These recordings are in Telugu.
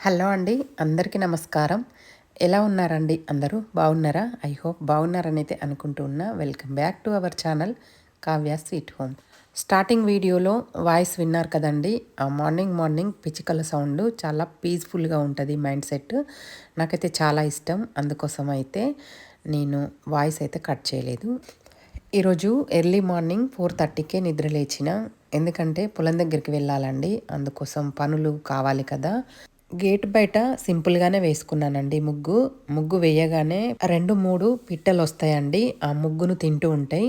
హలో అండి అందరికీ నమస్కారం. ఎలా ఉన్నారండి అందరూ? బాగున్నారా? ఐ హోప్ బాగున్నారని అయితే అనుకుంటూ ఉన్నా. Welcome back to our channel Kavya sweet home. Starting వీడియోలో వాయిస్ విన్నారు కదండి. ఆ మార్నింగ్ మార్నింగ్ పిచ్చికల సౌండ్ చాలా పీస్ఫుల్గా ఉంటుంది మైండ్ సెట్. నాకైతే చాలా ఇష్టం. అందుకోసం అయితే నేను వాయిస్ అయితే కట్ చేయలేదు. ఈరోజు ఎర్లీ మార్నింగ్ ఫోర్ థర్టీకే నిద్ర లేచిన. ఎందుకంటే పొలం దగ్గరికి వెళ్ళాలండి. అందుకోసం పనులు కావాలి కదా. గేట్ బయట సింపుల్గానే వేసుకున్నానండి ముగ్గు. ముగ్గు వేయగానే రెండు మూడు పిట్టలు వస్తాయండి ఆ ముగ్గును తింటూ ఉంటాయి.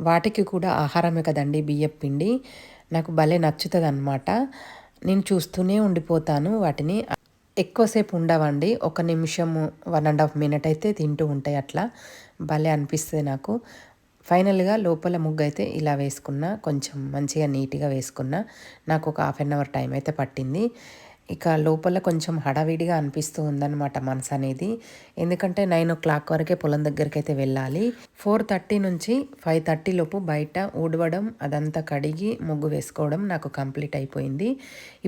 వాటికి కూడా ఆహారమే కదండి బియ్యం పిండి. నాకు భలే నచ్చుతుంది అనమాట నేను చూస్తూనే ఉండిపోతాను వాటిని. ఎక్కువసేపు ఉండవండి. ఒక నిమిషము వన్ అండ్ హాఫ్ మినిట్ అయితే తింటూ ఉంటాయి అట్లా. భలే అనిపిస్తుంది నాకు. ఫైనల్గా లోపల ముగ్గు అయితే ఇలా వేసుకున్నా. కొంచెం మంచిగా నీట్గా వేసుకున్నా. నాకు ఒక హాఫ్ అన్ అవర్ టైం అయితే పట్టింది. ఇక లోపల కొంచెం హడావిడిగా అనిపిస్తూ ఉందన్నమాట మనసు అనేది. ఎందుకంటే నైన్ ఓ క్లాక్ వరకే పొలం దగ్గరికి అయితే వెళ్ళాలి. ఫోర్ థర్టీ నుంచి ఫైవ్ థర్టీ లోపు బయట ఊడవడం అదంతా కడిగి ముగ్గు వేసుకోవడం నాకు కంప్లీట్ అయిపోయింది.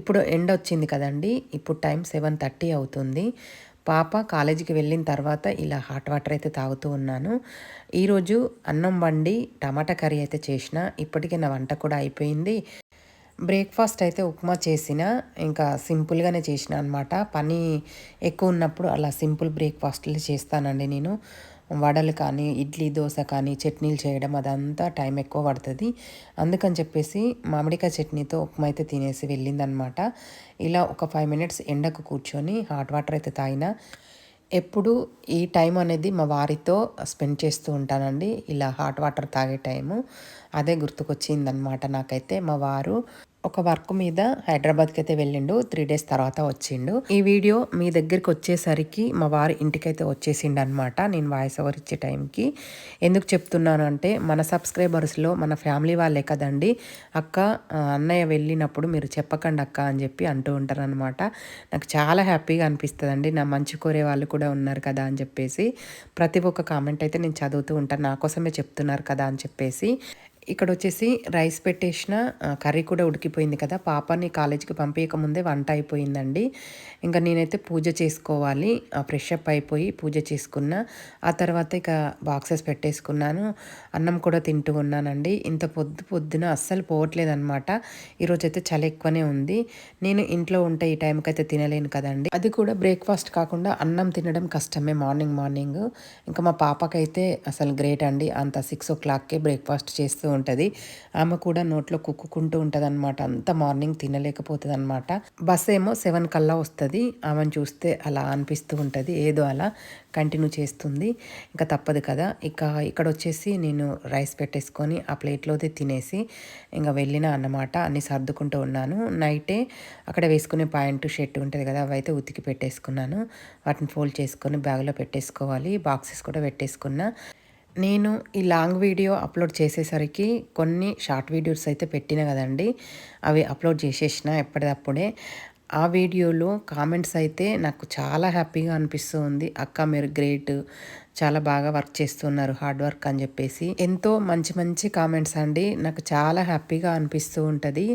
ఇప్పుడు ఎండ వచ్చింది కదండి. ఇప్పుడు టైం సెవెన్ థర్టీ అవుతుంది. పాప కాలేజీకి వెళ్ళిన తర్వాత ఇలా హాట్ వాటర్ అయితే తాగుతూ ఉన్నాను. ఈరోజు అన్నం వండి టమాటా కర్రీ అయితే చేసిన. ఇప్పటికే నా వంట కూడా అయిపోయింది. బ్రేక్ఫాస్ట్ అయితే ఉప్మా చేసిన ఇంకా సింపుల్గానే చేసిన అనమాట పని ఎక్కువ ఉన్నప్పుడు అలా సింపుల్ బ్రేక్ఫాస్ట్లు చేస్తానండి నేను. వడలు కానీ ఇడ్లీ దోశ కానీ చట్నీలు చేయడం అదంతా టైం ఎక్కువ పడుతుంది. అందుకని చెప్పేసి మామిడికాయ చట్నీతో ఉప్మా అయితే తినేసి వెళ్ళిందనమాట ఇలా ఒక ఫైవ్ మినిట్స్ ఎండకు కూర్చొని హాట్ వాటర్ అయితే తాగిన ఎప్పుడు ఈ టైం అనేది మా వారితో స్పెండ్ చేస్తూ ఉంటానండి. ఇలా హాట్ వాటర్ తాగే టైము. అదే గుర్తుకొచ్చిందనమాట నాకైతే. మా వారు ఒక వర్క్ మీద హైదరాబాద్కి అయితే వెళ్ళిండు త్రీ డేస్ తర్వాత వచ్చిండు. ఈ వీడియో మీ దగ్గరికి వచ్చేసరికి మా వారి ఇంటికైతే వచ్చేసిండు అనమాట నేను వాయిస్ ఓవర్ ఇచ్చే టైంకి. ఎందుకు చెప్తున్నాను అంటే మన సబ్స్క్రైబర్స్లో మన ఫ్యామిలీ వాళ్ళే కదండి. అక్క అన్నయ్య వెళ్ళినప్పుడు మీరు చెప్పకండి అక్క అని చెప్పి అంటూ ఉంటారు అనమాట నాకు చాలా హ్యాపీగా అనిపిస్తుంది నా మంచి కోరే వాళ్ళు కూడా ఉన్నారు కదా అని చెప్పేసి. ప్రతి ఒక్క కామెంట్ అయితే నేను చదువుతూ ఉంటాను నా కోసమే చెప్తున్నారు కదా అని చెప్పేసి. ఇక్కడ వచ్చేసి రైస్ పెట్టేసిన కర్రీ కూడా ఉడికిపోయింది కదా. పాపని కాలేజీకి పంపించక ముందే వంట అయిపోయిందండి. ఇంకా నేనైతే పూజ చేసుకోవాలి. ఫ్రెష్ అప్ అయిపోయి పూజ చేసుకున్న ఆ తర్వాత ఇక బాక్సెస్ పెట్టేసుకున్నాను. అన్నం కూడా తింటూ ఉన్నానండి. ఇంత పొద్దు పొద్దున అస్సలు పోవట్లేదన్నమాట. ఈరోజు అయితే చలి ఎక్కువనే ఉంది. నేను ఇంట్లో ఉంటే ఈ టైంకి అయితే తినలేను కదండి. అది కూడా బ్రేక్ఫాస్ట్ కాకుండా అన్నం తినడం కష్టమే మార్నింగ్ మార్నింగ్. ఇంకా మా పాపకైతే అసలు గ్రేట్ అండి. అంత సిక్స్ ఓ క్లాక్కే బ్రేక్ఫాస్ట్ చేస్తూ ఉంటుంది. ఆమె కూడా నోట్లో కుక్కుంటూ ఉంటుంది అనమాట అంత మార్నింగ్ తినలేకపోతుంది అనమాట బస్ ఏమో సెవెన్ కల్లా వస్తుంది. ఆమెను చూస్తే అలా అనిపిస్తూ ఉంటుంది. ఏదో అలా కంటిన్యూ చేస్తుంది. ఇంకా తప్పదు కదా. ఇక ఇక్కడ వచ్చేసి నేను రైస్ పెట్టేసుకొని ఆ ప్లేట్లోదే తినేసి ఇంకా వెళ్ళిన అన్నమాట. అన్ని సర్దుకుంటూ ఉన్నాను. నైటే అక్కడ వేసుకునే పాయింట్ షర్ట్ ఉంటుంది కదా అవైతే ఉతికి పెట్టేసుకున్నాను. వాటిని ఫోల్డ్ చేసుకొని బ్యాగ్లో పెట్టేసుకోవాలి. బాక్సెస్ కూడా పెట్టేసుకున్నా. నేను ఈ లాంగ్ వీడియో అప్లోడ్ చేసేసరికి కొన్ని షార్ట్ వీడియోస్ అయితే పెట్టిన కదండి. అవి అప్లోడ్ చేసేసిన ఎప్పటికప్పుడే ఆ వీడియోలో కామెంట్స్ అయితే నాకు చాలా హ్యాపీగా అనిపిస్తూ ఉంది అక్క మీరు గ్రేట్. చాలా బాగా వర్క్ చేస్తున్నారు. హార్డ్ వర్క్ అని చెప్పేసి. ఎంతో మంచి మంచి కామెంట్స్ అండి. నాకు చాలా హ్యాపీగా అనిపిస్తూ ఉంటుంది.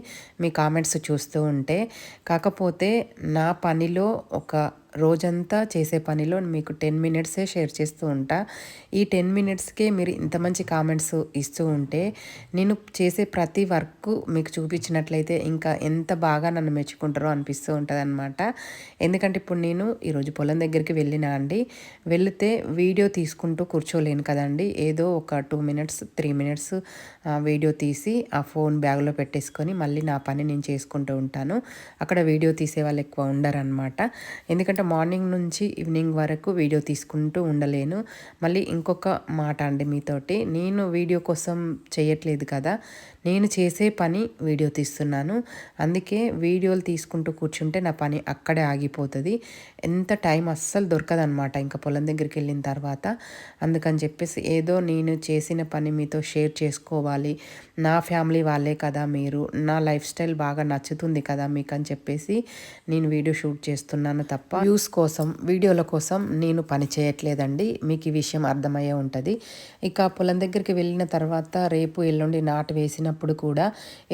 మీ కామెంట్స్ చూస్తూ ఉంటే. కాకపోతే నా పనిలో ఒక రోజంతా చేసే పనిలో మీకు టెన్ మినిట్సే షేర్ చేస్తూ ఉంటా. ఈ టెన్ మినిట్స్కే మీరు ఇంత మంచి కామెంట్స్ ఇస్తూ ఉంటే నేను చేసే ప్రతి వర్క్ మీకు చూపించినట్లయితే ఇంకా ఎంత బాగా నన్ను మెచ్చుకుంటారో అనిపిస్తూ ఉంటుంది అనమాట ఎందుకంటే ఇప్పుడు నేను ఈరోజు పొలం దగ్గరికి వెళ్ళినా అండి వెళితే వీడియో తీసుకుంటూ కూర్చోలేను కదండి. ఏదో ఒక two minutes three minutes video తీసి ఆ ఫోన్ బ్యాగ్లో పెట్టేసుకొని మళ్ళీ నా పని నేను చేసుకుంటూ ఉంటాను. అక్కడ వీడియో తీసే వాళ్ళు ఎక్కువ ఉండరనమాట ఎందుకంటే మార్నింగ్ నుంచి ఈవినింగ్ వరకు వీడియో తీసుకుంటూ ఉండలేను. మళ్ళీ ఇంకొక మాట అండి మీతోటి. నేను వీడియో కోసం చేయట్లేదు కదా. నేను చేసే పని వీడియో తీస్తున్నాను. అందుకే వీడియోలు తీసుకుంటూ కూర్చుంటే నా పని అక్కడే ఆగిపోతుంది. ఎంత టైం అస్సలు దొరకదనమాట ఇంకా పొలం దగ్గరికి వెళ్ళిన తర్వాత. అందుకని చెప్పేసి ఏదో నేను చేసిన పని మీతో షేర్ చేసుకోవాలి. నా ఫ్యామిలీ వాళ్ళే కదా మీరు. నా లైఫ్ స్టైల్ బాగా నచ్చుతుంది కదా మీకు అని చెప్పేసి నేను వీడియో షూట్ చేస్తున్నాను తప్ప. వ్యూస్ కోసం వీడియోల కోసం నేను పని చేయట్లేదండి. మీకు ఈ విషయం అర్థమయ్యే ఉంటుంది. ఇక పొలం దగ్గరికి వెళ్ళిన తర్వాత రేపు ఎల్లుండి నాటు వేసినప్పుడు కూడా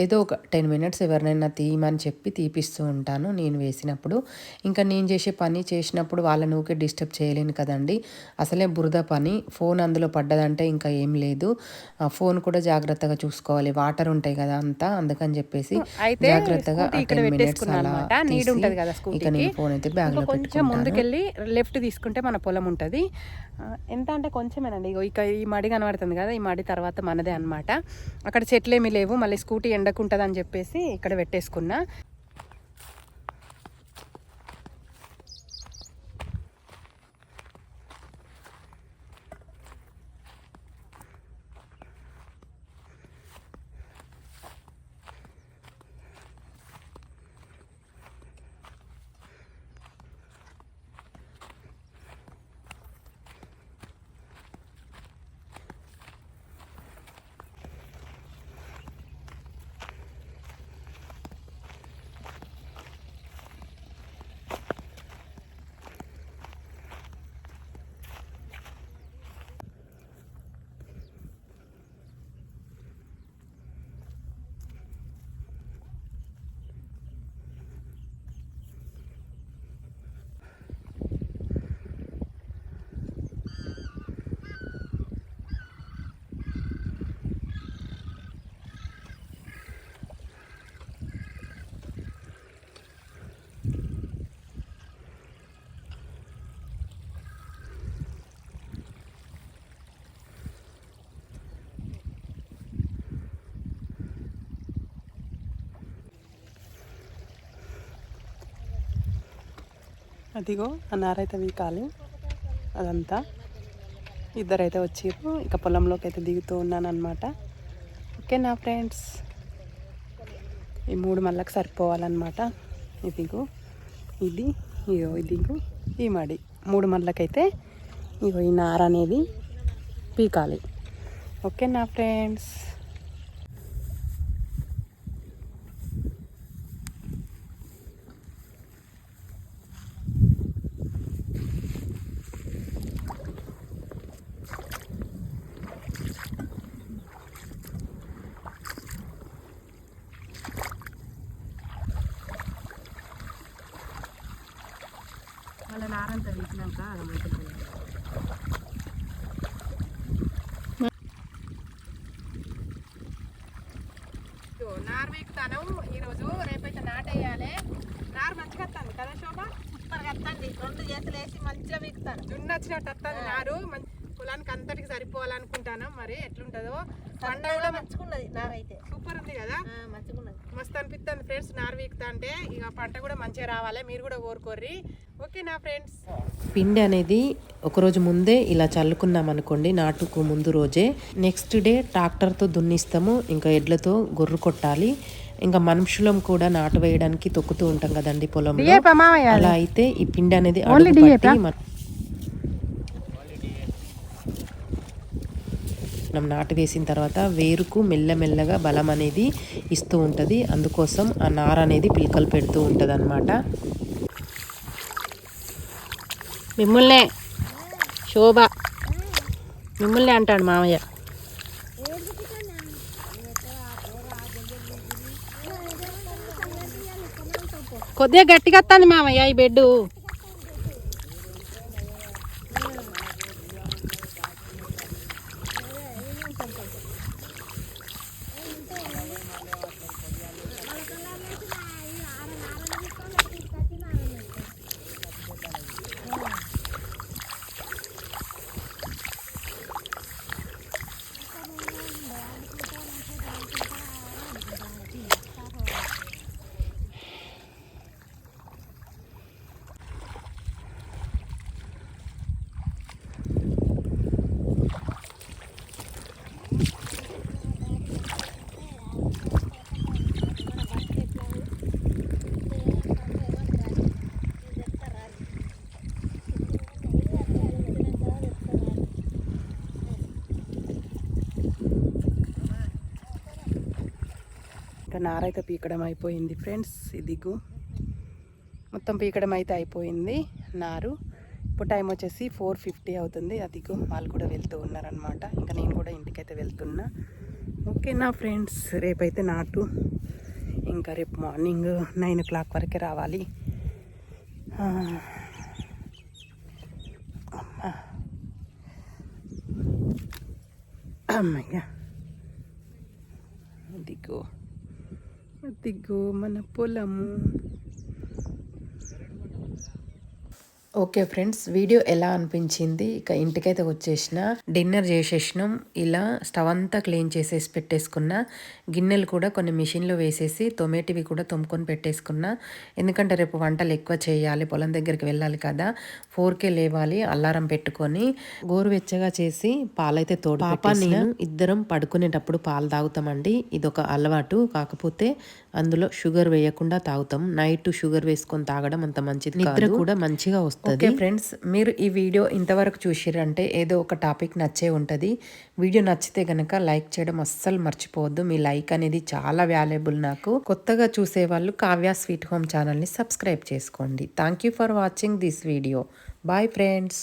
ఏదో ఒక టెన్ మినిట్స్ ఎవరినైనా తీయమని చెప్పి తీపిస్తూ ఉంటాను నేను వేసినప్పుడు. ఇంకా నేను చేసే పని చేసినప్పుడు వాళ్ళని ఊకే డిస్టర్బ్ చేయలేను కదండి. అసలే బురద పని. ఫోన్ అందులో పడ్డదంటే ఇంకా ఏం లేదు. ఫోన్ కూడా జాగ్రత్తగా చూసుకోవాలి. వాటర్ ఉంటాయి కదా అంతా. అందుకని చెప్పేసి జాగ్రత్తగా స్కూటీ ఇక్కడ 10 minutes పెట్టేసుకున్నాను అలా అన్నమాట. నీడ్ తీసి ఉంటది కదా ఇంకా. నేను ఫోన్ అయితే బ్యాగ్లో ఇంకా కొంచెం ముందుకెళ్ళి లెఫ్ట్ తీసుకుంటే మన పొలం ఉంటుంది. ఎంత అంటే కొంచెమేనండి. ఇక ఈ మడి కనబడుతుంది కదా ఈ మడి తర్వాత మనదే అన్నమాట. అక్కడ చెట్లు ఏమీ లేవు. మళ్ళీ స్కూటీ ఎండకుంటుంది అని చెప్పేసి ఇక్కడ పెట్టేసుకున్నా. అదిగో ఆ నారైతే వీకాలి అదంతా. ఇద్దరైతే వచ్చారు ఇక పొలంలోకి అయితే దిగుతూ ఉన్నాను అనమాట ఓకే నా ఫ్రెండ్స్. ఈ మూడు మళ్ళకి సరిపోవాలన్నమాట. ఇదిగో ఇది ఇగో ఇదిగో ఈ మడి. మూడు మళ్ళకైతే ఇగో ఈ నార అనేది పీకాలి. ఓకే నా ఫ్రెండ్స్. వాళ్ళ నారంతా వీకినాక నారు వీకుతాను ఈరోజు రేపైతే నాటేయాలి. నారు మంచిగా వస్తుంది కదా శోభ? సూపర్గా రెండు చేతులు వేసి మంచిగా వీకుతాను. జున్ను వచ్చినట్టు వస్తుంది నారు అంతటికి సరిపోవాలనుకుంటాను మరి ఎట్లుంటుందో. పంట కూడా నారైతే సూపర్ ఉంది కదా. ఉన్నది మస్తు అనిపిస్తుంది ఫ్రెండ్స్ నారు వీకుతా అంటే ఇక పంట కూడా మంచిగా రావాలి మీరు కూడా కోరుకోర్రి. ఓకే నా ఫ్రెండ్స్. పిండి అనేది ఒకరోజు ముందే ఇలా చల్లుకున్నాం అనుకోండి నాటుకు ముందు రోజే. నెక్స్ట్ డే ట్రాక్టర్తో దున్నిస్తాము ఇంకా ఎడ్లతో గొర్రు కొట్టాలి. ఇంకా మనుషులం కూడా నాటు వేయడానికి తొక్కుతూ ఉంటాం కదండి పొలంలో. అలా అయితే ఈ పిండి అనేది మనం నాటు వేసిన తర్వాత వేరుకు మెల్లమెల్లగా బలం అనేది ఇస్తూ ఉంటుంది. అందుకోసం ఆ నార అనేది పిలకలు పెడుతూ ఉంటుంది అనమాట మిమ్మల్నే శోభ. మిమ్మల్నే అంటాడు మామయ్య. కొద్దిగా గట్టిగా వస్తుంది మామయ్య ఈ బెడ్డు. ఇంకా నారైతే పీకడం అయిపోయింది ఫ్రెండ్స్ ఇదిగు. మొత్తం పీకడం అయితే అయిపోయింది నారు ఇప్పుడు టైం వచ్చేసి ఫోర్ ఫిఫ్టీ అవుతుంది అదిగో వాళ్ళు కూడా వెళ్తూ ఉన్నారనమాట ఇంకా నేను కూడా ఇంటికైతే వెళ్తున్నా. ఓకే నా ఫ్రెండ్స్ రేపైతే నాటు. ఇంకా రేపు మార్నింగ్ నైన్ ఓ క్లాక్ వరకే రావాలి. అమ్మా. అమ్మయ్యా. ఇదిగో. అదిగో మన పొలము. ఓకే ఫ్రెండ్స్ వీడియో ఎలా అనిపించింది? ఇక ఇంటికైతే వచ్చేసిన డిన్నర్ చేసేసినాం. ఇలా స్టవ్ అంతా క్లీన్ చేసేసి పెట్టేసుకున్న గిన్నెలు కూడా కొన్ని మిషన్లో వేసేసి తొమేటివి కూడా తొమ్ముకొని పెట్టేసుకున్నా. ఎందుకంటే రేపు వంటలు ఎక్కువ చేయాలి పొలం దగ్గరికి వెళ్ళాలి కదా. ఫోర్కే లేవాలి అల్లారం పెట్టుకొని గోరువెచ్చగా చేసి పాలైతే తోడు పాప నేను ఇద్దరం పడుకునేటప్పుడు పాలు తాగుతామండి. ఇదొక అలవాటు. కాకపోతే అందులో షుగర్ వేయకుండా తాగుతాం. నైట్ షుగర్ వేసుకొని తాగడం అంత మంచిది నిద్ర కూడా మంచిగా వస్తుంది. ఫ్రెండ్స్ మీరు ఈ వీడియో ఇంతవరకు చూసిరంటే ఏదో ఒక టాపిక్ నచ్చే ఉంటుంది. వీడియో నచ్చితే గనక లైక్ చేయడం అస్సలు మర్చిపోవద్దు. మీ లైక్ అనేది చాలా వాల్యుబుల్ నాకు. కొత్తగా చూసే వాళ్ళు కావ్య స్వీట్ హోమ్ ఛానల్ని సబ్స్క్రైబ్ చేసుకోండి. Thank you for watching this video. Bye friends.